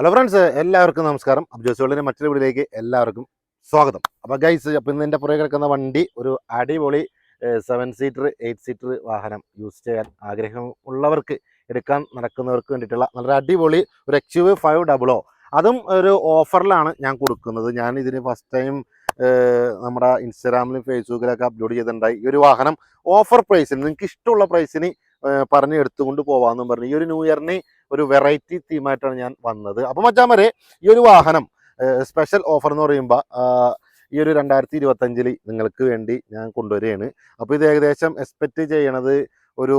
Hello friends എല്ലാവർക്കും നമസ്കാരം. അബ്ജോസുകളിന്റെ മറ്റൊരു വീട്ടിലേക്ക് എല്ലാവർക്കും സ്വാഗതം. അപ്പോൾ ഗൈസ് അപ്പോൾ ഇന്ന് എന്റെ പുറകെ കിടക്കുന്ന വണ്ടി ഒരു അടിപൊളി സെവൻ സീറ്റർ എയ്റ്റ് സീറ്റർ വാഹനം യൂസ് ചെയ്യാൻ ആഗ്രഹമുള്ളവർക്ക് എടുക്കാൻ നടക്കുന്നവർക്ക് വേണ്ടിയിട്ടുള്ള നല്ലൊരു അടിപൊളി ഒരു എക്സ് യു ഫൈവ് ഡബിളോ അതും ഒരു ഓഫറിലാണ് ഞാൻ കൊടുക്കുന്നത്. ഞാൻ ഇതിന് ഫസ്റ്റ് ടൈം നമ്മുടെ ഇൻസ്റ്റാഗ്രാമിലും ഫേസ്ബുക്കിലൊക്കെ അപ്ലോഡ് ചെയ്തിട്ടുണ്ടായി. ഈ ഒരു വാഹനം ഓഫർ പ്രൈസിന് നിങ്ങൾക്ക് ഇഷ്ടമുള്ള പ്രൈസിന് പറഞ്ഞ് എടുത്തുകൊണ്ട് പോകാമെന്നും പറഞ്ഞു. ഈ ഒരു ന്യൂ ഇയറിന് ഒരു വെറൈറ്റി തീമായിട്ടാണ് ഞാൻ വന്നത്. അപ്പം മച്ചാമരെ ഈ ഒരു വാഹനം സ്പെഷ്യൽ ഓഫർ എന്ന് പറയുമ്പോൾ ഈ ഒരു രണ്ടായിരത്തി ഇരുപത്തഞ്ചിൽ നിങ്ങൾക്ക് വേണ്ടി ഞാൻ കൊണ്ടുവരികയാണ്. അപ്പോൾ ഇത് ഏകദേശം എക്സ്പെക്റ്റ് ചെയ്യണത് ഒരു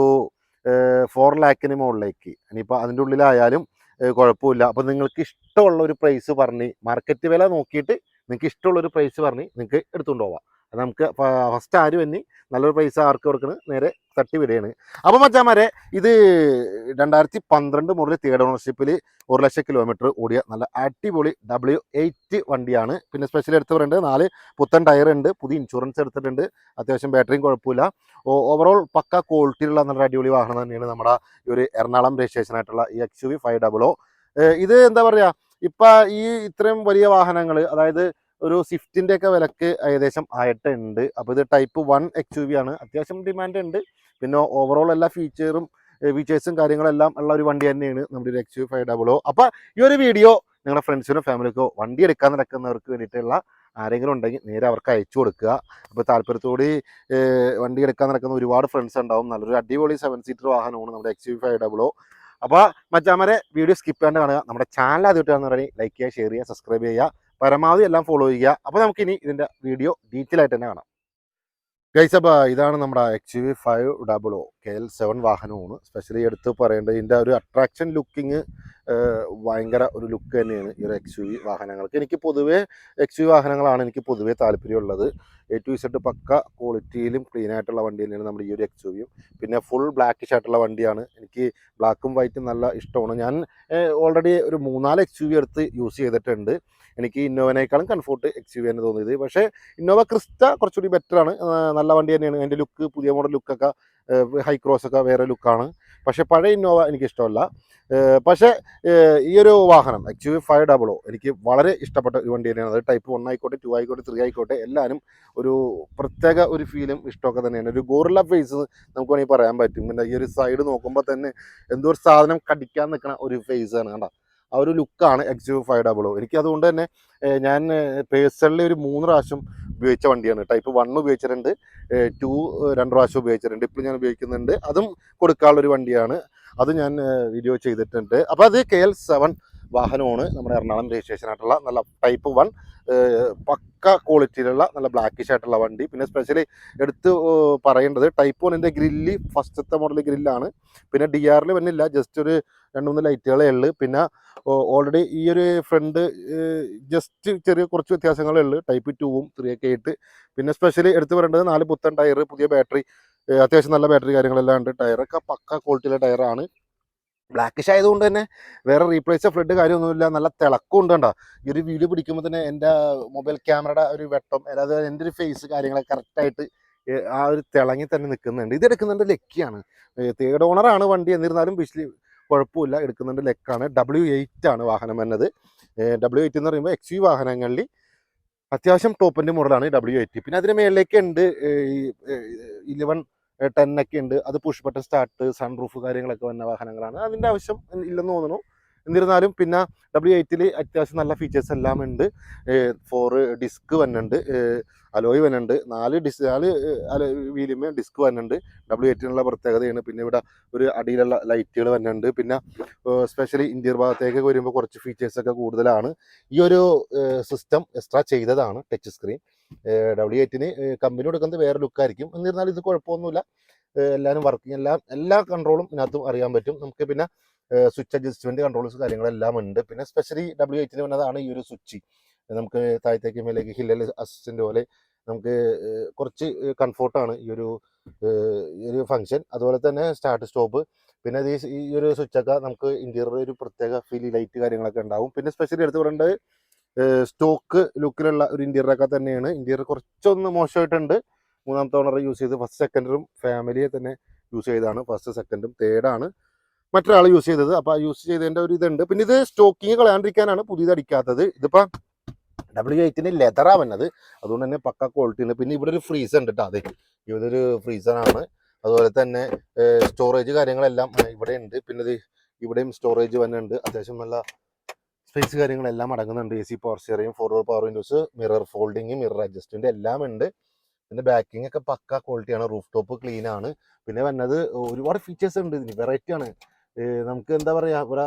ഫോർ ലാക്കിന് മുകളിലേക്ക്. ഇനിയിപ്പോൾ അതിന്റെ ഉള്ളിലായാലും കുഴപ്പമില്ല. അപ്പോൾ നിങ്ങൾക്ക് ഇഷ്ടമുള്ള ഒരു പ്രൈസ് പറഞ്ഞ് മാർക്കറ്റ് വില നോക്കിയിട്ട് നിങ്ങൾക്ക് ഇഷ്ടമുള്ള ഒരു പ്രൈസ് പറഞ്ഞ് നിങ്ങൾക്ക് എടുത്തുകൊണ്ട് പോവാം. നമുക്ക് ഫസ്റ്റ് ആര് തന്നെ നല്ലൊരു പൈസ ആർക്ക് കൊടുക്കണ്? നേരെ തട്ടി വിടുകയാണ് അപ്പോൾ മച്ചാമാരെ ഇത് രണ്ടായിരത്തി പന്ത്രണ്ട് മുതൽ തേർഡ് ഓണർഷിപ്പിൽ ഒരു ലക്ഷം കിലോമീറ്റർ ഓടിയ നല്ല അടിപൊളി ഡബ്ല്യു എയ്റ്റ് വണ്ടിയാണ്. പിന്നെ സ്പെഷ്യൽ എടുത്ത് പറയുന്നത് നാല് പുത്തൻ ടയർ ഉണ്ട്. പുതിയ ഇൻഷുറൻസ് എടുത്തിട്ടുണ്ട്. അത്യാവശ്യം ബാറ്ററിയും കുഴപ്പമില്ല. ഓവറോൾ പക്ക ക്വാളിറ്റിയിലുള്ള നല്ല അടിപൊളി വാഹനം തന്നെയാണ് നമ്മുടെ ഈ ഒരു എറണാകുളം രജിസ്ട്രേഷൻ ആയിട്ടുള്ള ഈ X U V five double ഇത് എന്താ പറയുക ഇപ്പം ഈ ഇത്രയും വലിയ വാഹനങ്ങൾ അതായത് ഒരു സ്വിഫ്റ്റിന്റെ ഒക്കെ വിലക്ക് ഏകദേശം ആയിട്ടുണ്ട്. അപ്പോൾ ഇത് type one X U V ആണ്. അത്യാവശ്യം ഡിമാൻഡ് ഉണ്ട്. പിന്നെ ഓവറോൾ എല്ലാ ഫീച്ചറും ഫീച്ചേഴ്സും കാര്യങ്ങളെല്ലാം ഉള്ള ഒരു വണ്ടി തന്നെയാണ് നമ്മുടെ ഒരു X U five double O അപ്പോൾ ഈ ഒരു വീഡിയോ നിങ്ങളുടെ ഫ്രണ്ട്സിനോ ഫാമിലിക്കോ വണ്ടി എടുക്കാൻ നടക്കുന്നവർക്ക് വേണ്ടിയിട്ടുള്ള ആരെങ്കിലും ഉണ്ടെങ്കിൽ നേരെ അവർക്ക് അയച്ചു കൊടുക്കുക. അപ്പോൾ താല്പര്യത്തോടെ വണ്ടി എടുക്കാൻ നടക്കുന്ന ഒരുപാട് ഫ്രണ്ട്സ് ഉണ്ടാവും. നല്ലൊരു അടിപൊളി സെവൻ സീറ്റർ വാഹനമാണ് നമ്മുടെ X U five double O അപ്പോൾ മറ്റാമരെ വീഡിയോ സ്കിപ്പ് ചെയ്യാണ്ട് കാണുക. നമ്മുടെ ചാനൽ ആദ്യമായിട്ടാണെന്ന് പറയുന്നത് ലൈക്ക് ചെയ്യുക ഷെയർ ചെയ്യുക സബ്സ്ക്രൈബ് ചെയ്യുക. പരമാവധി എല്ലാം ഫോളോ ചെയ്യുക. അപ്പോൾ നമുക്കിനി ഇതിന്റെ വീഡിയോ ഡീറ്റെയിൽ ആയിട്ട് തന്നെ കാണാം. ഗൈസ് അപ്പോൾ ഇതാണ് നമ്മുടെ X U V five double O K L seven വാഹനമാണ്. സ്പെഷ്യലി എടുത്ത് പറയേണ്ടത് ഇതിന്റെ ഒരു അട്രാക്ഷൻ ലുക്കിങ് ഭയങ്കര ഒരു ലുക്ക് തന്നെയാണ് ഈ ഒരു എക്സ് യു വി വാഹനങ്ങൾക്ക്. എനിക്ക് പൊതുവേ എക്സ് യു വി വാഹനങ്ങളാണ് എനിക്ക് പൊതുവേ താല്പര്യമുള്ളത്. എ ടു ഇസഡ് പക്ക ക്വാളിറ്റിയിലും ക്ലീൻ ആയിട്ടുള്ള വണ്ടി തന്നെയാണ് നമ്മുടെ ഈ ഒരു എക്സ് യു. വിയും പിന്നെ ഫുൾ ബ്ലാക്കിഷ് ആയിട്ടുള്ള വണ്ടിയാണ്. എനിക്ക് ബ്ലാക്കും വൈറ്റും നല്ല ഇഷ്ടമാണ്. ഞാൻ ഓൾറെഡി ഒരു മൂന്നാൽ എക്സ് യു വി എടുത്ത് യൂസ് ചെയ്തിട്ടുണ്ട്. എനിക്ക് ഇന്നോവനേക്കാളും കംഫോർട്ട് എക്സ് യു വി തന്നെ തോന്നിയത്. പക്ഷേ ഇന്നോവ ക്രിസ്റ്റ കുറച്ചുകൂടി ബെറ്ററാണ് നല്ല വണ്ടി തന്നെയാണ്. അതിന്റെ ലുക്ക് പുതിയ മോഡൽ ലുക്കൊക്കെ ഹൈ ക്രോസ് ഒക്കെ വേറെ ലുക്കാണ് പക്ഷേ പഴയ ഇന്നോവ എനിക്കിഷ്ടമല്ല. പക്ഷേ ഈ ഒരു വാഹനം ആക്ച്വലി ഫൈവ് ഡബിളോ എനിക്ക് വളരെ ഇഷ്ടപ്പെട്ട ഒരു വണ്ടി തന്നെയാണ്. അത് ടൈപ്പ് വൺ ആയിക്കോട്ടെ ടു ആയിക്കോട്ടെ ത്രീ ആയിക്കോട്ടെ എല്ലാവരും ഒരു പ്രത്യേക ഒരു ഫീലും ഇഷ്ടമൊക്കെ തന്നെയാണ്. ഒരു ഗോറില്ല ഫേസ് നമുക്ക് വേണമെങ്കിൽ പറയാൻ പറ്റും. പിന്നെ ഈ ഒരു സൈഡ് നോക്കുമ്പോൾ തന്നെ എന്തോ ഒരു സാധനം കടിക്കാൻ നിൽക്കുന്ന ഒരു ഫേസ് ആണ് കണ്ട? ആ ഒരു ലുക്കാണ് എക്സ് യു ഫൈവ് ഡബിൾ എനിക്ക് അതുകൊണ്ട് തന്നെ ഞാൻ പേഴ്സണലി ഒരു മൂന്ന് പ്രാവശ്യം ഉപയോഗിച്ച വണ്ടിയാണ്. ടൈപ്പ് വൺ ഉപയോഗിച്ചിട്ടുണ്ട്. ടു രണ്ട് പ്രാവശ്യം ഉപയോഗിച്ചിട്ടുണ്ട്. ഇപ്പോൾ ഞാൻ ഉപയോഗിക്കുന്നുണ്ട്. അതും കൊടുക്കാനുള്ളൊരു വണ്ടിയാണ്. അത് ഞാൻ വീഡിയോ ചെയ്തിട്ടുണ്ട്. അപ്പോൾ അത് കെ എൽ സെവൻ വാഹനമാണ്. നമ്മുടെ എറണാകുളം രജിസ്ട്രേഷൻ ആയിട്ടുള്ള നല്ല ടൈപ്പ് വൺ പക്ക ക്വാളിറ്റിയിലുള്ള നല്ല ബ്ലാക്കിഷ് ആയിട്ടുള്ള വണ്ടി. പിന്നെ സ്പെഷ്യലി എടുത്ത് പറയേണ്ടത് ടൈപ്പ് വണ്ണിന്റെ ഗ്രില്ല് ഫസ്റ്റത്തെ മോഡൽ ഗ്രില്ലാണ് പിന്നെ ഡി ആറിൽ വന്നില്ല. ജസ്റ്റ് ഒരു രണ്ട് മൂന്ന് ലൈറ്റുകളേ ഉള്ളൂ. പിന്നെ ഓൾറെഡി ഈ ഒരു ഫ്രണ്ട് ജസ്റ്റ് ചെറിയ കുറച്ച് വ്യത്യാസങ്ങളേ ഉള്ളൂ. ടൈപ്പ് ടൂവും ത്രീ ഒക്കെ ആയിട്ട്. പിന്നെ സ്പെഷ്യലി എടുത്ത് പറയേണ്ടത് നാല് പുത്തൻ ടയർ പുതിയ ബാറ്ററി അത്യാവശ്യം നല്ല ബാറ്ററി കാര്യങ്ങളെല്ലാം ഉണ്ട്. ടയറൊക്കെ പക്ക ക്വാളിറ്റിയിലെ ടയറാണ് ബ്ലാക്കിഷ് ആയതുകൊണ്ട് തന്നെ വേറെ റീപ്ലേസ് ഫ്ലഡ് കാര്യമൊന്നുമില്ല. നല്ല തിളക്കം ഉണ്ട് കേട്ടോ ഈ ഒരു വീഡിയോ പിടിക്കുമ്പോൾ തന്നെ എന്റെ മൊബൈൽ ക്യാമറയുടെ ഒരു വെട്ടം അതായത് എന്റെ ഒരു ഫേസ് കാര്യങ്ങളൊക്കെ കറക്റ്റായിട്ട് ആ ഒരു തിളങ്ങി തന്നെ നിൽക്കുന്നുണ്ട്. ഇത് എടുക്കുന്നുണ്ട് ലക്കിയാണ്. തേർഡ് ഓണറാണ് വണ്ടി. എന്നിരുന്നാലും ബിസ്ലി കുഴപ്പമില്ല എടുക്കുന്നുണ്ട് ലെക്കാണ്. ഡബ്ല്യു എയ്റ്റ് ആണ് വാഹനം എന്നത് ഡബ്ല്യു എയ്റ്റ് എന്ന് പറയുമ്പോൾ എക്സ് യു വാഹനങ്ങളിൽ അത്യാവശ്യം ടോപ്പിന്റെ മോഡലാണ് ഡബ്ല്യു എയ്റ്റ് പിന്നെ അതിന് മേലേക്ക് ഉണ്ട് ഇലവൻ ടെൻ ഒക്കെ ഉണ്ട്. അത് push button start sunroof കാര്യങ്ങളൊക്കെ വന്ന വാഹനങ്ങളാണ്. അതിന്റെ ആവശ്യം ഇല്ലെന്ന് തോന്നുന്നു. എന്നിരുന്നാലും പിന്നെ ഡബ്ല്യു എയ്റ്റിൽ അത്യാവശ്യം നല്ല ഫീച്ചേഴ്സ് എല്ലാം ഉണ്ട്. ഫോർ ഡിസ്ക് വന്നുണ്ട് അലോയ് വന്നുണ്ട് നാല് ഡിസ് നാല് വീലുമേ ഡിസ്ക് വന്നുണ്ട് ഡബ്ല്യു എയ്റ്റിനുള്ള പ്രത്യേകതയാണ്. പിന്നെ ഇവിടെ ഒരു അടിയിലുള്ള ലൈറ്റുകൾ വന്നുണ്ട് പിന്നെ സ്പെഷ്യലി ഇന്ത്യൻ ഭാഗത്തേക്ക് വരുമ്പോൾ കുറച്ച് ഫീച്ചേഴ്സൊക്കെ കൂടുതലാണ്. ഈ ഒരു സിസ്റ്റം എക്സ്ട്രാ ചെയ്തതാണ് ടച്ച് സ്ക്രീൻ ഡബ്ല്യു എയ്റ്റിന് കമ്പനി കൊടുക്കുന്നത് വേറെ ലുക്കായിരിക്കും എന്നിരുന്നാലും ഇത് കുഴപ്പമൊന്നുമില്ല. എല്ലാവരും വർക്കിംഗ് എല്ലാം എല്ലാ കൺട്രോളും ഇതിനകത്തും അറിയാൻ പറ്റും. നമുക്ക് പിന്നെ സ്വിച്ച് അഡ്ജസ്റ്റ്മെന്റ് കൺട്രോൾസ് കാര്യങ്ങളെല്ലാം ഉണ്ട്. പിന്നെ സ്പെഷ്യലി ഡബ്ല്യു എയ്റ്റിന് വന്നതാണ് ഈ ഒരു സ്വിച്ച് നമുക്ക് താഴത്തേക്ക് മേലേക്ക് ഹില്ലൽ അസിസ്റ്റന്റ് പോലെ നമുക്ക് കുറച്ച് കംഫോർട്ടാണ് ഈ ഒരു ഈ ഒരു ഫംഗ്ഷൻ അതുപോലെ തന്നെ സ്റ്റാർട്ട് സ്റ്റോപ്പ് പിന്നെ ഈ ഈ ഒരു സ്വിച്ചൊക്കെ നമുക്ക് ഇന്റീരിയർ ഒരു പ്രത്യേക ഫീൽ ലൈറ്റ് കാര്യങ്ങളൊക്കെ ഉണ്ടാവും. പിന്നെ സ്പെഷ്യലി എടുത്ത് പറയേണ്ടത് സ്റ്റോക്ക് ലുക്കിലുള്ള ഒരു ഇന്റീരിയറൊക്കെ തന്നെയാണ്. ഇന്റീരിയർ കുറച്ചൊന്ന് മോശമായിട്ടുണ്ട്. മൂന്നാമത്തെ ഓണർ യൂസ് ചെയ്ത് ഫസ്റ്റ് സെക്കൻഡറും ഫാമിലിയെ തന്നെ യൂസ് ചെയ്താണ് ഫസ്റ്റ് സെക്കൻഡും തേർഡാണ് മറ്റൊരാൾ യൂസ് ചെയ്തത്. അപ്പോൾ യൂസ് ചെയ്തതിന്റെ ഒരു ഇതുണ്ട്. പിന്നെ ഇത് സ്റ്റോക്കിങ് കളയാണ്ടിരിക്കാനാണ് പുതിയത് അടിക്കാത്തത്. ഇതിപ്പോൾ ഡബ്ല്യു എയ്റ്റിന് ലെതറാ വന്നത് അതുകൊണ്ട് തന്നെ പക്ക ക്വാളിറ്റി ഉണ്ട് പിന്നെ ഇവിടെ ഒരു ഫ്രീസർ ഉണ്ട് കേട്ടോ അതെ. ഇതൊരു ഫ്രീസറാണ് അതുപോലെ തന്നെ സ്റ്റോറേജ് കാര്യങ്ങളെല്ലാം ഇവിടെ ഉണ്ട്. പിന്നെ ഇത് ഇവിടെയും സ്റ്റോറേജ് വന്നിട്ടുണ്ട് അത്യാവശ്യം നല്ല സ്പേസ് കാര്യങ്ങളെല്ലാം അടങ്ങുന്നുണ്ട്. A C power steering four power windows mirror folding mirror adjustment എല്ലാം ഉണ്ട്. പിന്നെ ബാക്കിംഗ് ഒക്കെ പക്ക ക്വാളിറ്റിയാണ് റൂഫ് ടോപ്പ് ക്ലീൻ ആണ്. പിന്നെ വന്നത് ഒരുപാട് ഫീച്ചേഴ്സ് ഉണ്ട്. ഇതിന് വെറൈറ്റി ആണ്. നമുക്ക് എന്താ പറയാ ഇവിടെ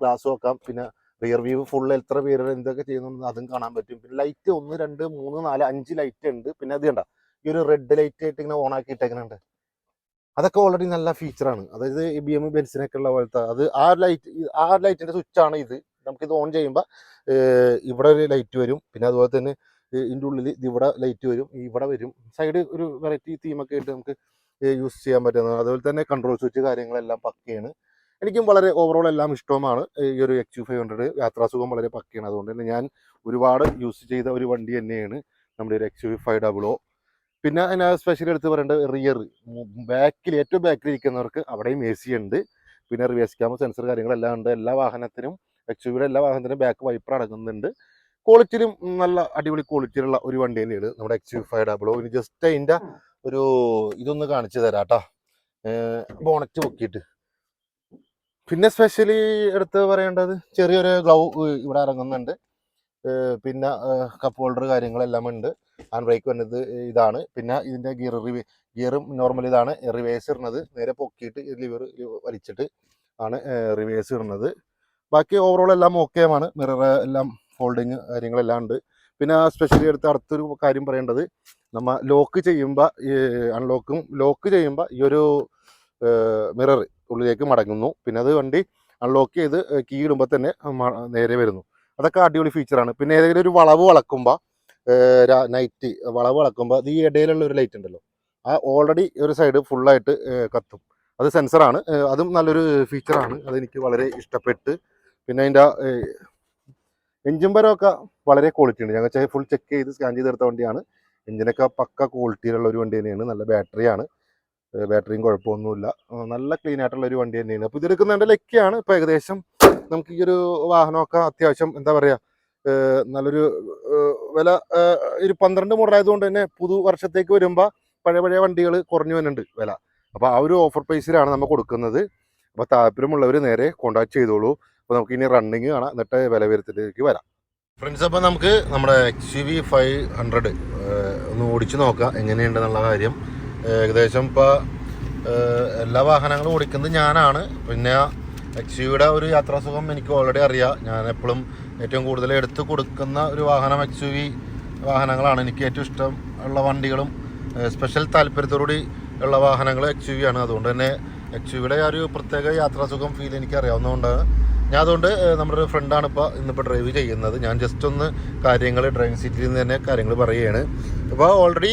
ഗ്ലാസ് വെക്കാം. പിന്നെ റിയർ വ്യൂ ഫുൾ എത്ര പേര് എന്തൊക്കെ ചെയ്യുന്നുണ്ട് അതും കാണാൻ പറ്റും. പിന്നെ ലൈറ്റ് ഒന്ന് രണ്ട് മൂന്ന് നാല് അഞ്ച് ലൈറ്റ് ഉണ്ട്. പിന്നെ അത് കണ്ട? ഈ ഒരു റെഡ് ലൈറ്റ് ആയിട്ട് ഇങ്ങനെ ഓൺ ആക്കി ഇട്ടേക്കുന്നുണ്ട് അതൊക്കെ ഓൾറെഡി നല്ല ഫീച്ചറാണ് അതായത് ഈ ബി എം ബെൻസിനൊക്കെ ഉള്ള പോലത്തെ അത് ആ ലൈറ്റ് ആ ലൈറ്റിന്റെ സ്വിച്ച് ആണ് ഇത്. നമുക്ക് ഇത് ഓൺ ചെയ്യുമ്പോൾ ഇവിടെ ഒരു ലൈറ്റ് വരും. പിന്നെ അതുപോലെ തന്നെ ഇതിന്റെ ഉള്ളിൽ ഇവിടെ ലൈറ്റ് വരും ഇവിടെ വരും. സൈഡ് ഒരു വെറൈറ്റി തീമൊക്കെ ആയിട്ട് നമുക്ക് യൂസ് ചെയ്യാൻ പറ്റുന്നതാണ് അതുപോലെ തന്നെ കൺട്രോൾ സ്വിച്ച് കാര്യങ്ങളെല്ലാം പക്കയാണ്. എനിക്കും വളരെ ഓവറോൾ എല്ലാം ഇഷ്ടവുമാണ്. ഈ ഒരു എക്സ് യു ഫൈവ് ഹൺഡ്രഡ് യാത്രാസുഖം വളരെ പക്കയാണ്. അതുകൊണ്ട് തന്നെ ഞാൻ ഒരുപാട് യൂസ് ചെയ്ത ഒരു വണ്ടി തന്നെയാണ് നമ്മുടെ ഒരു എക്സ് യു ഫൈവ് ഡബിളോ പിന്നെ അതിന് സ്പെഷ്യലി എടുത്ത് പറയേണ്ടത് റിയർ ബാക്കിൽ ഏറ്റവും ബാക്കിൽ ഇരിക്കുന്നവർക്ക് അവിടെയും എ സി ഉണ്ട്. പിന്നെ റിവേഴ്സ് ക്യാമറ സെൻസർ കാര്യങ്ങളെല്ലാം ഉണ്ട്. എല്ലാ വാഹനത്തിനും എക്സ് യുവിയുടെ എല്ലാ വാഹനത്തിനും ബാക്ക് വൈപ്പർ അടങ്ങുന്നുണ്ട്. ക്വാളിറ്റിയിലും നല്ല അടിപൊളി ക്വാളിറ്റിയിലുള്ള ഒരു വണ്ടി തന്നെയാണ് നമ്മുടെ X U five double o ഇനി ജസ്റ്റ് അതിന്റെ ഒരു ഇതൊന്ന് കാണിച്ചു തരാം കേട്ടോ. ബോണറ്റ് പൊക്കിയിട്ട്. പിന്നെ സ്പെഷ്യലി എടുത്ത് പറയേണ്ടത് ചെറിയൊരു ഗ്ലൗ ഇവിടെ ഇറങ്ങുന്നുണ്ട് പിന്നെ കപ്പ് ഹോൾഡർ കാര്യങ്ങളെല്ലാം ഉണ്ട്. ഹാൻഡ് ബ്രേക്ക് വന്നത് ഇതാണ്. പിന്നെ ഇതിന്റെ ഗിയർ റിവേ ഗിയറും നോർമൽ ഇതാണ്. റിവേഴ്സ് ഇടുന്നത്. നേരെ പൊക്കിയിട്ട് ലിവർ വലിച്ചിട്ട് ആണ് റിവേഴ്സ് ഇടുന്നത്. ബാക്കി ഓവറോൾ എല്ലാം ഓക്കെ ആണ് മിറർ എല്ലാം ഫോൾഡിങ് കാര്യങ്ങളെല്ലാം ഉണ്ട്. പിന്നെ സ്പെഷ്യലി എടുത്ത് അടുത്തൊരു കാര്യം പറയേണ്ടത് നമ്മൾ ലോക്ക് ചെയ്യുമ്പോൾ അൺലോക്കും ലോക്ക് ചെയ്യുമ്പോൾ ഈ ഒരു മിറർ ഉള്ളിലേക്ക് മടങ്ങുന്നു. പിന്നെ അത് വണ്ടി അൺലോക്ക് ചെയ്ത് കീ ഇടുമ്പോൾ തന്നെ നേരെ വരുന്നു. അതൊക്കെ അടിപൊളി ഫീച്ചറാണ് പിന്നെ ഏതെങ്കിലും ഒരു വളവ് വളക്കുമ്പോൾ നൈറ്റ് വളവ് വളക്കുമ്പോൾ ഈ ഇടയിലുള്ള ഒരു ലൈറ്റ് ഉണ്ടല്ലോ ആ ഓൾറെഡി ഒരു സൈഡ് ഫുള്ളായിട്ട് കത്തും. അത് സെൻസറാണ് അതും നല്ലൊരു ഫീച്ചറാണ് അതെനിക്ക് വളരെ ഇഷ്ടപ്പെട്ട്. പിന്നെ അതിന്റെ എഞ്ചിൻപരമൊക്കെ വളരെ ക്വാളിറ്റി ഉണ്ട്. ഞങ്ങൾ ഫുൾ ചെക്ക് ചെയ്ത് സ്കാൻ ചെയ്തെടുത്ത വണ്ടിയാണ്. എഞ്ചിനൊക്കെ പക്ക ക്വാളിറ്റിയിലുള്ള ഒരു വണ്ടി തന്നെയാണ്. നല്ല ബാറ്ററിയാണ് ബാറ്ററിയും കുഴപ്പമൊന്നുമില്ല. നല്ല ക്ലീൻ ആയിട്ടുള്ള ഒരു വണ്ടി തന്നെയാണ്. അപ്പോൾ ഇതെടുക്കുന്നതിന്റെ ലക്കിയാണ്. ഇപ്പോൾ ഏകദേശം നമുക്ക് ഈ ഒരു വാഹനമൊക്കെ അത്യാവശ്യം എന്താ പറയുക നല്ലൊരു വില ഒരു പന്ത്രണ്ട് മോഡൽ ആയതുകൊണ്ട് തന്നെ പുതു വർഷത്തേക്ക് വരുമ്പോൾ പഴയ പഴയ വണ്ടികൾ കുറഞ്ഞു വരുന്നുണ്ട് വില. അപ്പോൾ ആ ഒരു ഓഫർ പ്രൈസിലാണ് നമ്മൾ കൊടുക്കുന്നത്. അപ്പോൾ താല്പര്യമുള്ളവർ നേരെ കോൺടാക്ട് ചെയ്തോളൂ. അപ്പോൾ നമുക്ക് ഇനി റണ്ണിങ് കാണാം. എന്നിട്ട് വില വരുത്തിലേക്ക് വരാം. ഫ്രണ്ട്സ് അപ്പോൾ നമുക്ക് നമ്മുടെ X U V five hundred ഒന്ന് ഓടിച്ച് നോക്കാം. എങ്ങനെയുണ്ടെന്നുള്ള കാര്യം. ഏകദേശം ഇപ്പോൾ എല്ലാ വാഹനങ്ങളും ഓടിക്കുന്നത് ഞാനാണ്. പിന്നെ എക്സ് യുടെ ഒരു യാത്രാസുഖം എനിക്ക് ഓൾറെഡി അറിയാം. ഞാൻ എപ്പോഴും ഏറ്റവും കൂടുതൽ എടുത്തു കൊടുക്കുന്ന ഒരു വാഹനം എക്സ് യു വി വാഹനങ്ങളാണ്. എനിക്ക് ഏറ്റവും ഇഷ്ടം ഉള്ള വണ്ടികളും സ്പെഷ്യൽ താല്പര്യത്തോടുകൂടി ഉള്ള വാഹനങ്ങൾ എക്സ് യു വി ആണ്. അതുകൊണ്ട് തന്നെ എക്സ് യുവിയുടെ ഒരു പ്രത്യേക യാത്രാസുഖം ഫീൽ എനിക്ക് അറിയാവുന്നതുകൊണ്ടാണ്. ഞാൻ അതുകൊണ്ട് നമ്മുടെ ഒരു ഫ്രണ്ടാണ് ഇപ്പോൾ ഇന്നിപ്പോൾ ഡ്രൈവ് ചെയ്യുന്നത്. ഞാൻ ജസ്റ്റ് ഒന്ന് കാര്യങ്ങൾ ഡ്രൈവിംഗ് സീറ്റിൽ നിന്ന് തന്നെ കാര്യങ്ങൾ പറയുകയാണ്. അപ്പോൾ ഓൾറെഡി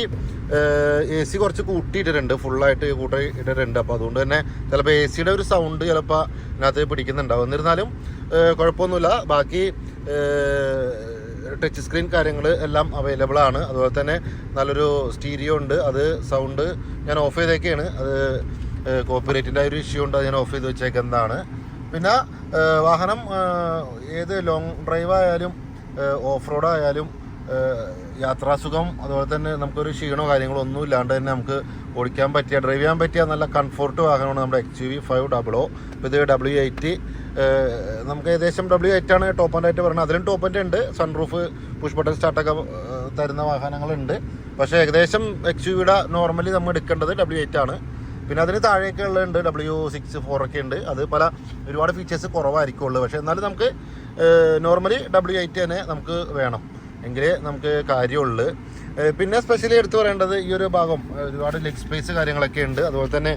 എ സി കുറച്ച് കൂട്ടിയിട്ടിട്ടുണ്ട്. ഫുള്ളായിട്ട് കൂട്ടി ഇട്ടിട്ടുണ്ട്. അപ്പോൾ അതുകൊണ്ട് തന്നെ ചിലപ്പോൾ എ സിയുടെ ഒരു സൗണ്ട് ചിലപ്പോൾ ഇതിനകത്ത് പിടിക്കുന്നുണ്ടാവും. എന്നിരുന്നാലും കുഴപ്പമൊന്നുമില്ല. ബാക്കി ടച്ച് സ്ക്രീൻ കാര്യങ്ങൾ എല്ലാം അവൈലബിൾ ആണ്. അതുപോലെ തന്നെ നല്ലൊരു സ്റ്റീരിയോ ഉണ്ട്. അത് സൗണ്ട് ഞാൻ ഓഫ് ചെയ്തേക്കാണ്. അത് കോപ്പറേറ്റിന്റെ ഒരു ഇഷ്യൂ ഉണ്ട്. അത് ഞാൻ ഓഫ് ചെയ്ത് വെച്ചേക്കുന്നതാണ്. പിന്നെ വാഹനം ഏത് ലോങ് ഡ്രൈവ് ആയാലും ഓഫ് റോഡ് ആയാലും യാത്രാസുഖം അതുപോലെ തന്നെ നമുക്കൊരു ക്ഷീണോ കാര്യങ്ങളോ ഒന്നും ഇല്ലാണ്ട് തന്നെ നമുക്ക് ഓടിക്കാൻ പറ്റിയ ഡ്രൈവ് ചെയ്യാൻ പറ്റിയ നല്ല കംഫോർട്ട് വാഹനമാണ് നമ്മുടെ എക്സ് യു വി ഫൈവ് ഡബിളോ ഇത് ഡബ്ല്യു എയ്റ്റ് നമുക്ക് ഏകദേശം ഡബ്ല്യു എയ്റ്റ് ആണ് ടോപ്പ് ആൻഡ് ആയിട്ട് പറയുന്നത്. അതിലും ടോപ്പ് ആൻഡ് ഉണ്ട്. സൺറൂഫ് പുഷ് ബട്ടൺ സ്റ്റാർട്ടൊക്കെ തരുന്ന വാഹനങ്ങളുണ്ട്. പക്ഷേ ഏകദേശം എക്സ് യു വിയുടെ നോർമലി നമ്മൾ എടുക്കേണ്ടത് ഡബ്ല്യു എയ്റ്റ് ആണ്. പിന്നെ അതിന് താഴെയൊക്കെ ഉള്ളുണ്ട് ഡബ്ല്യു സിക്സ് ഫോർ ഒക്കെ ഉണ്ട്. അത് പല ഒരുപാട് ഫീച്ചേഴ്സ് കുറവായിരിക്കുള്ളൂ. പക്ഷേ എന്നാലും നമുക്ക് നോർമലി ഡബ്ല്യു എയ്റ്റ് തന്നെ നമുക്ക് വേണം. എങ്കിലേ നമുക്ക് കാര്യമുള്ളൂ. പിന്നെ സ്പെഷ്യലി എടുത്തു പറയേണ്ടത് ഈ ഒരു ഭാഗം ഒരുപാട് ലെഗ് സ്പേസ് കാര്യങ്ങളൊക്കെ ഉണ്ട്. അതുപോലെ തന്നെ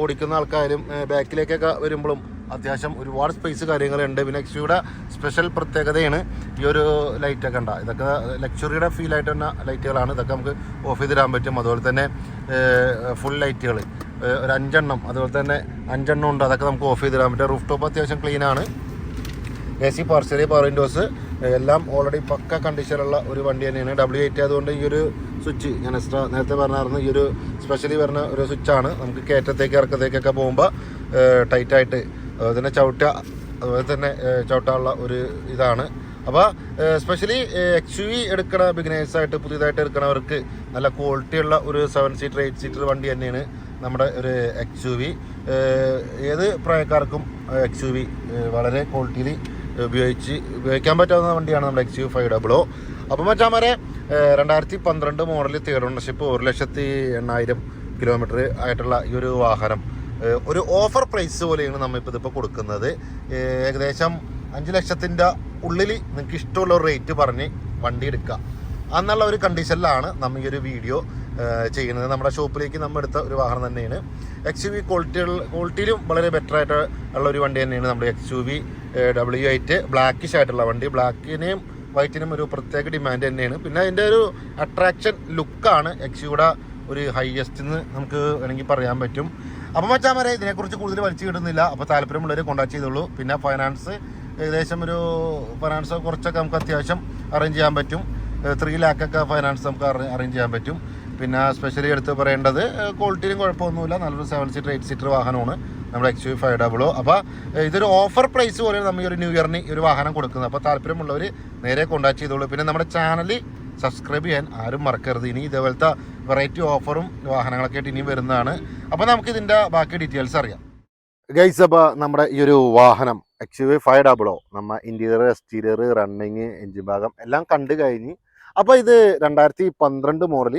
ഓടിക്കുന്ന ആൾക്കാരും ബാക്കിലേക്കൊക്കെ വരുമ്പോഴും അത്യാവശ്യം ഒരുപാട് സ്പേസ് കാര്യങ്ങളുണ്ട്. പിന്നെ എക്സ്യൂടെ സ്പെഷ്യൽ പ്രത്യേകതയാണ് ഈ ഒരു ലൈറ്റൊക്കെ ഉണ്ടാകുക ഇതൊക്കെ ലക്ഷറിയുടെ ഫീൽ ആയിട്ട് തന്നെ ലൈറ്റുകളാണ് ഇതൊക്കെ നമുക്ക് ഓഫ് ചെയ്ത് ചെയ്തിടാൻ പറ്റും. അതുപോലെ തന്നെ ഫുൾ ലൈറ്റുകൾ ഒരു അഞ്ചെണ്ണം. അതുപോലെ തന്നെ അഞ്ചെണ്ണം ഉണ്ട്. അതൊക്കെ നമുക്ക് ഓഫ് ചെയ്ത് ചെയ്തിടാൻ പറ്റും. റൂഫ് ടോപ്പ് അത്യാവശ്യം ക്ലീൻ ആണ്. A C stereo power windows എല്ലാം ഓൾറെഡി പക്ക കണ്ടീഷനുള്ള ഒരു വണ്ടി തന്നെയാണ്. ഡബ്ല്യു എയ്റ്റ് അതുകൊണ്ട് ഈ ഒരു സ്വിച്ച് ഞാൻ എക്സ്ട്രാ നേരത്തെ പറഞ്ഞായിരുന്നു ഈ ഒരു സ്പെഷ്യലി വരുന്ന ഒരു സ്വിച്ചാണ് നമുക്ക് കയറ്റത്തേക്ക് ഇറക്കത്തേക്കൊക്കെ പോകുമ്പോൾ ടൈറ്റായിട്ട് അതുപോലെ തന്നെ ചവിട്ട അതുപോലെ തന്നെ ചവിട്ടാനുള്ള ഒരു ഇതാണ്. അപ്പോൾ സ്പെഷ്യലി എക്സ് യു വി എടുക്കണ ബിഗിനേഴ്സ് ആയിട്ട് പുതിയതായിട്ട് എടുക്കണവർക്ക് നല്ല ക്വാളിറ്റിയുള്ള ഒരു സെവൻ സീറ്റർ എയ്റ്റ് സീറ്റർ വണ്ടി തന്നെയാണ് നമ്മുടെ ഒരു എക്സ് യു വി ഏത് പ്രായക്കാർക്കും എക്സ് യു വി വളരെ ക്വാളിറ്റിയിൽ ഉപയോഗിച്ച് ഉപയോഗിക്കാൻ പറ്റാവുന്ന വണ്ടിയാണ് നമ്മുടെ എക്സ് യു ഫൈവ് ഡബിളോ അപ്പം മച്ചാമാരെ രണ്ടായിരത്തി പന്ത്രണ്ട് മോഡൽ തേർഡ് ഓണർഷിപ്പ് ഒരു ലക്ഷത്തി എണ്ണായിരം കിലോമീറ്റർ ആയിട്ടുള്ള ഈ ഒരു വാഹനം ഒരു ഓഫർ പ്രൈസ് പോലെയാണ് നമ്മളിപ്പോൾ ഇതിപ്പോൾ കൊടുക്കുന്നത്. ഏകദേശം അഞ്ച് ലക്ഷത്തിന്റെ ഉള്ളിൽ നിങ്ങൾക്ക് ഇഷ്ടമുള്ള ഒരു റേറ്റ് പറഞ്ഞ് വണ്ടി എടുക്കുക. എന്നുള്ള ഒരു കണ്ടീഷനിലാണ് നമ്മൾ ഈ ഒരു വീഡിയോ ചെയ്യുന്നത്. നമ്മുടെ ഷോപ്പിലേക്ക് നമ്മൾ എടുത്ത ഒരു വാഹനം തന്നെയാണ്. എക്സ് യു വി ക്വാളിറ്റികൾ ക്വാളിറ്റിയിലും വളരെ ബെറ്റർ ആയിട്ട് ഉള്ള ഒരു വണ്ടി തന്നെയാണ് നമ്മുടെ X U V W eight blackish ആയിട്ടുള്ള വണ്ടി. ബ്ലാക്കിനെയും വൈറ്റിനും ഒരു പ്രത്യേക ഡിമാൻഡ് തന്നെയാണ്. പിന്നെ അതിന്റെ ഒരു അട്രാക്ഷൻ ലുക്കാണ് എക്സ് യുടെ ഒരു ഹയസ്റ്റ് എന്ന് നമുക്ക് വേണമെങ്കിൽ പറയാൻ പറ്റും. അപ്പോൾ വെച്ചാൽ വരെ ഇതിനെക്കുറിച്ച് കൂടുതൽ വലിച്ചു കിട്ടുന്നില്ല. അപ്പോൾ താല്പര്യമുള്ളവരെ കോൺടാക്ട് ചെയ്തോളൂ. പിന്നെ ഫൈനാൻസ് ഏകദേശം ഒരു ഫൈനാൻസ് കുറച്ചൊക്കെ നമുക്ക് അത്യാവശ്യം അറേഞ്ച് ചെയ്യാൻ പറ്റും. ത്രീ ലാക്കൊക്കെ ഫൈനാൻസ് നമുക്ക് അറേഞ്ച് ചെയ്യാൻ പറ്റും. പിന്നെ സ്പെഷ്യലി എടുത്ത് പറയേണ്ടത് ക്വാളിറ്റിയിലും കുഴപ്പമൊന്നുമില്ല. നല്ലൊരു സെവൻ സീറ്റർ എയ്റ്റ് സീറ്റർ വാഹനമാണ് നമ്മുടെ എക്സ് യു ഫൈവ് ഡബിളോ അപ്പോൾ ഇതൊരു ഓഫർ പ്രൈസ് പോലെ നമ്മൾ ഈ ഒരു ന്യൂ ഇയറിന് ഒരു വാഹനം കൊടുക്കുന്നത്. അപ്പോൾ താല്പര്യമുള്ളവർ നേരെ കോൺടാക്ട് ചെയ്തോളൂ. പിന്നെ നമ്മുടെ ചാനൽ സബ്സ്ക്രൈബ് ചെയ്യാൻ ആരും മറക്കരുത്. ഇനി ഇതേപോലത്തെ വെറൈറ്റി ഓഫറും വാഹനങ്ങളൊക്കെ ആയിട്ട് ഇനിയും വരുന്നതാണ്. അപ്പോൾ നമുക്ക് ഇതിന്റെ ബാക്കി ഡീറ്റെയിൽസ് അറിയാം. ഗൈസ് അപ്പോൾ നമ്മുടെ ഈ ഒരു വാഹനം X U five double o നമ്മ ഇന്റീരിയർ എക്സ്റ്റീരിയർ റണ്ണിങ് എഞ്ചിൻ ഭാഗം എല്ലാം കണ്ടു കഴിഞ്ഞ് അപ്പോൾ ഇത് രണ്ടായിരത്തി പന്ത്രണ്ട് മോഡൽ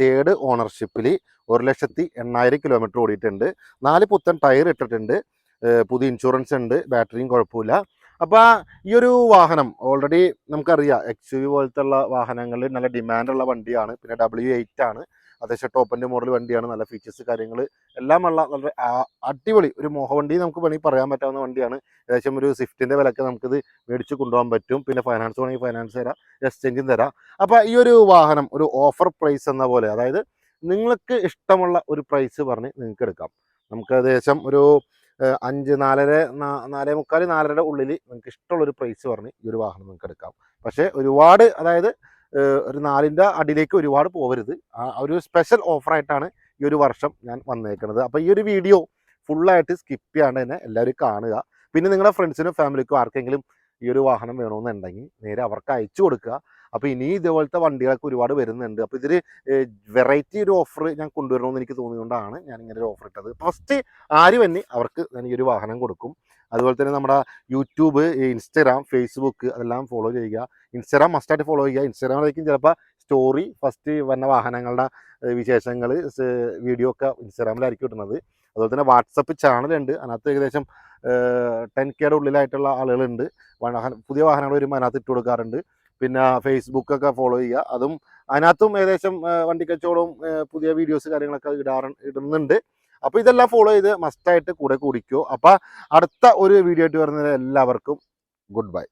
തേർഡ് ഓണർഷിപ്പിൽ ഒരു ലക്ഷത്തി എണ്ണായിരം കിലോമീറ്റർ ഓടിയിട്ടുണ്ട്. നാല് പുത്തൻ ടയർ ഇട്ടിട്ടുണ്ട്. പുതിയ ഇൻഷുറൻസ് ഉണ്ട്. ബാറ്ററിയും കുഴപ്പമില്ല. അപ്പോൾ ഈ ഒരു വാഹനം ഓൾറെഡി നമുക്കറിയാം. എക്സ് യു വി പോലത്തെ ഉള്ള വാഹനങ്ങളിൽ നല്ല ഡിമാൻഡുള്ള വണ്ടിയാണ്. പിന്നെ ഡബ്ല്യു എയ്റ്റ് ആണ്. അത്യാവശ്യം ടോപ്പ് എന്റെ മോഡൽ വണ്ടിയാണ്. നല്ല ഫീച്ചേഴ്സ് കാര്യങ്ങൾ എല്ലാം ഉള്ള നല്ല അടിപൊളി ഒരു മോഹവണ്ടി നമുക്ക് വേണമെങ്കിൽ പറയാൻ പറ്റാവുന്ന വണ്ടിയാണ്. ഏകദേശം ഒരു സ്വിഫ്റ്റിന്റെ വിലക്ക് നമുക്കിത് മേടിച്ച് കൊണ്ടുപോകാൻ പറ്റും. പിന്നെ ഫൈനാൻസ് വേണമെങ്കിൽ ഫൈനാൻസ് തരാം എക്സ്ചേഞ്ചും തരാം. അപ്പോൾ ഈ ഒരു വാഹനം ഒരു ഓഫർ പ്രൈസ് എന്ന പോലെ അതായത് നിങ്ങൾക്ക് ഇഷ്ടമുള്ള ഒരു പ്രൈസ് പറഞ്ഞ് നിങ്ങൾക്ക് എടുക്കാം. നമുക്ക് ഏകദേശം ഒരു അഞ്ച് നാലര നാലേ മുക്കാൽ നാലരയുടെ ഉള്ളിൽ നിങ്ങൾക്ക് ഇഷ്ടമുള്ള ഒരു പ്രൈസ് പറഞ്ഞ് ഈ ഒരു വാഹനം നിങ്ങൾക്ക് എടുക്കാം. പക്ഷേ ഒരുപാട് അതായത് ഒരു നാലിന്റെ അടിയിലേക്ക് ഒരുപാട് പോകരുത് ഒരു സ്പെഷ്യൽ ഓഫറായിട്ടാണ് ഈ ഒരു വർഷം ഞാൻ വന്നേക്കുന്നത് അപ്പോൾ ഈ ഒരു വീഡിയോ ഫുള്ളായിട്ട് സ്കിപ്പ് ചെയ്യാണ്ട് തന്നെ എല്ലാവരും കാണുക. പിന്നെ നിങ്ങളുടെ ഫ്രണ്ട്സിനും ഫാമിലിക്കും ആർക്കെങ്കിലും ഈ ഒരു വാഹനം വേണമെന്നുണ്ടെങ്കിൽ നേരെ അവർക്ക് അയച്ചു കൊടുക്കുക. അപ്പോൾ ഇനി ഇതേപോലത്തെ വണ്ടികളൊക്കെ ഒരുപാട് വരുന്നുണ്ട്. അപ്പോൾ ഇതിൽ വെറൈറ്റി ഒരു ഓഫർ ഞാൻ കൊണ്ടുവരണമെന്ന് എനിക്ക് തോന്നിയതുകൊണ്ടാണ് ഞാൻ ഇങ്ങനെ ഒരു ഓഫർ ഇട്ടത്. ഫസ്റ്റ് ആര് തന്നെ അവർക്ക് ഞാൻ ഈ ഒരു വാഹനം കൊടുക്കും. അതുപോലെ തന്നെ നമ്മുടെ യൂട്യൂബ് ഇൻസ്റ്റഗ്രാം ഫേസ്ബുക്ക് അതെല്ലാം ഫോളോ ചെയ്യുക. ഇൻസ്റ്റാഗ്രാം മസ്റ്റായിട്ട് ഫോളോ ചെയ്യുക. ഇൻസ്റ്റാഗ്രാമിലേക്കും ചിലപ്പോൾ സ്റ്റോറി ഫസ്റ്റ് വന്ന വാഹനങ്ങളുടെ വിശേഷങ്ങൾ വീഡിയോ ഒക്കെ ഇൻസ്റ്റാഗ്രാമിലായിരിക്കും ഇടുന്നത്. അതുപോലെ തന്നെ വാട്സപ്പ് ചാനലുണ്ട് അതിനകത്ത് ഏകദേശം ടെൻ കെയുടെ ഉള്ളിലായിട്ടുള്ള ആളുകളുണ്ട്. പുതിയ വാഹനങ്ങൾ വരുമ്പോൾ അതിനകത്ത് ഇട്ട് കൊടുക്കാറുണ്ട്. പിന്നെ ഫേസ്ബുക്കൊക്കെ ഫോളോ ചെയ്യുക. അതും അതിനകത്തും ഏകദേശം വണ്ടിക്കച്ചവടവും വണ്ടി കച്ചവടവും പുതിയ വീഡിയോസ് കാര്യങ്ങളൊക്കെ ഇടാറ് ഇടുന്നുണ്ട്. അപ്പോൾ ഇതെല്ലാം ഫോളോ ചെയ്ത് മസ്റ്റായിട്ട് കൂടെ കൂടിക്കോ. അപ്പോൾ അടുത്ത ഒരു വീഡിയോ ആയിട്ട് വരുന്നത് എല്ലാവർക്കും ഗുഡ് ബൈ